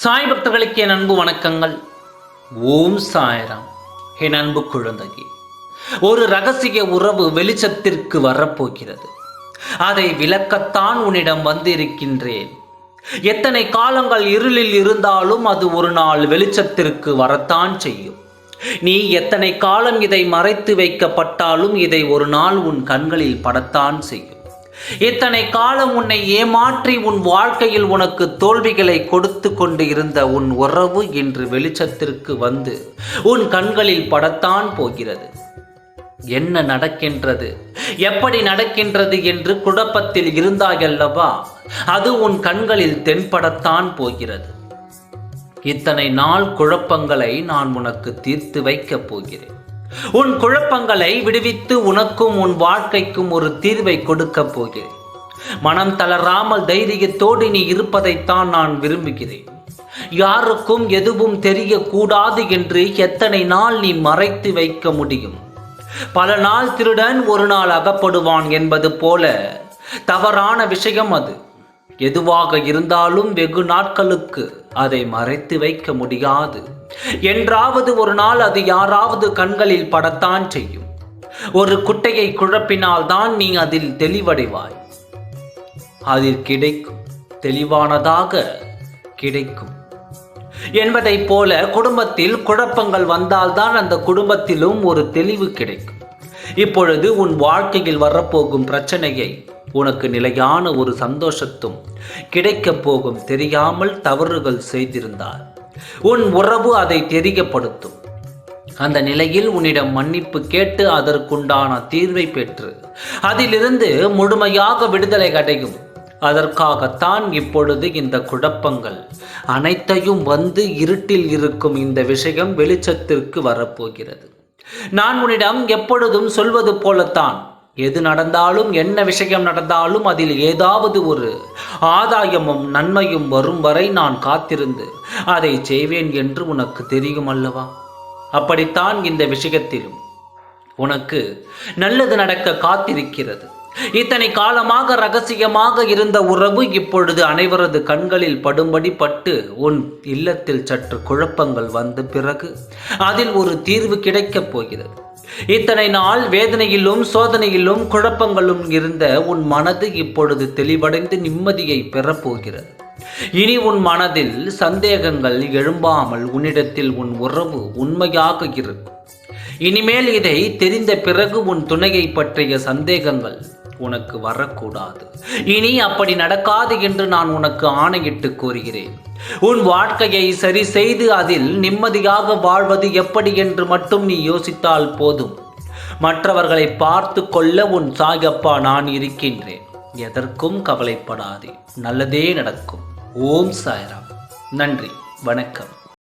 சாய் பக்தர்களுக்கு என் அன்பு வணக்கங்கள். ஓம் சாயராம். என் அன்பு குழந்தையே ஒரு ரகசிய உறவு வெளிச்சத்திற்கு வரப்போகிறது. அதை விளக்கத்தான் உன்னிடம் வந்திருக்கின்றேன். எத்தனை காலங்கள் இருளில் இருந்தாலும் அது ஒரு நாள் வெளிச்சத்திற்கு வரத்தான் செய்யும். நீ எத்தனை காலம் இதை மறைத்து வைக்கப்பட்டாலும் இதை ஒரு நாள் உன் கண்களில் படத்தான் செய்யும். இத்தனை காலம் உன்னை ஏமாற்றி உன் வாழ்க்கையில் உனக்கு தோல்விகளை கொடுத்து கொண்டு இருந்த உன் உறவு இன்று வெளிச்சத்திற்கு வந்து உன் கண்களில் படத்தான் போகிறது. என்ன நடக்கின்றது? எப்படி நடக்கின்றது என்று குழப்பத்தில் இருந்தாயல்லவா அது உன் கண்களில் தென்படத்தான் போகிறது. இத்தனை நாள் குழப்பங்களை நான் உனக்கு தீர்த்து வைக்கப் போகிறேன். உன் குழப்பங்களை விடுவித்து உனக்கும் உன் வாழ்க்கைக்கும் ஒரு தீர்வை கொடுக்கப் போகிறேன். மனம் தளராமல் தைரியத்தோடு நீ இருப்பதைத்தான் நான் விரும்புகிறேன். யாருக்கும் எதுவும் தெரியக்கூடாது என்று எத்தனை நாள் நீ மறைத்து வைக்க முடியும்? பல நாள் திருடன் ஒரு நாள் அகப்படுவான் என்பது போல தவறான விஷயம் அது. எதுவாக இருந்தாலும் வெகு நாட்களுக்கு அதை மறைத்து வைக்க முடியாது. என்றாவது ஒரு நாள் அது யாராவது கண்களில் படத்தான் செய்யும். ஒரு குட்டையை குழப்பினால் தான் நீ அதில் தெளிவடைவாய். அதில் கிடைக்கும் தெளிவானதாக கிடைக்கும். என்பதைப் போல குடும்பத்தில் குழப்பங்கள் வந்தால்தான் அந்த குடும்பத்திலும் ஒரு தெளிவு கிடைக்கும். இப்பொழுது உன் வாழ்க்கையில் வரப்போகும் பிரச்சனையை உனக்கு நிலையான ஒரு சந்தோஷத்தும் கிடைக்கப் போகும் தெரியாமல் தவறுகள் செய்திருந்தார். உன் உறவு அதை தெரியப்படுத்தும் அந்த நிலையில் உன்னிடம் மன்னிப்பு கேட்டு அதற்குண்டான தீர்வை பெற்று அதிலிருந்து முழுமையாக விடுதலை அடையும். அதற்காகத்தான் இப்பொழுது இந்த குழப்பங்கள் அனைத்தையும் வந்து இருட்டில் இருக்கும் இந்த விஷயம் வெளிச்சத்திற்கு வரப்போகிறது. நான் உன்னிடம் எப்பொழுதும் சொல்வது போலத்தான். எது நடந்தாலும் என்ன விஷயம் நடந்தாலும் அதில் ஏதாவது ஒரு ஆதாயமும் நன்மையும் வரும் வரை நான் காத்திருந்து அதை செய்வேன் என்று உனக்கு தெரியும் அல்லவா? அப்படித்தான் இந்த விஷயத்திலும் உனக்கு நல்லது நடக்க காத்திருக்கிறது. இத்தனை காலமாக ரகசியமாக இருந்த உறவு இப்பொழுது அனைவரது கண்களில் படும்படி பட்டு உன் இல்லத்தில் சற்று குழப்பங்கள் வந்த பிறகு அதில் ஒரு தீர்வு கிடைக்கப் போகிறது. இத்தனை நாள் வேதனையிலும் சோதனையிலும் குழப்பங்களும் இருந்த உன் மனது இப்பொழுது தெளிவடைந்து நிம்மதியை பெறப்போகிறது. இனி உன் மனதில் சந்தேகங்கள் எழும்பாமல் உன்னிடத்தில் உன் உறவு உண்மையாக இருக்கும். இனிமேல் இதை தெரிந்த பிறகு உன் துணையை பற்றிய சந்தேகங்கள் உனக்கு வரக்கூடாது. இனி அப்படி நடக்காது என்று நான் உனக்கு ஆணையிட்டு கூறுகிறேன். உன் வாழ்க்கையை சரி செய்து அதில் நிம்மதியாக வாழ்வது எப்படி என்று மட்டும் நீ யோசித்தால் போதும். மற்றவர்களை பார்த்து கொள்ள உன் சாயப்பா நான் இருக்கின்றேன். எதற்கும் கவலைப்படாதே. நல்லதே நடக்கும். ஓம் சாய்ராம். நன்றி. வணக்கம்.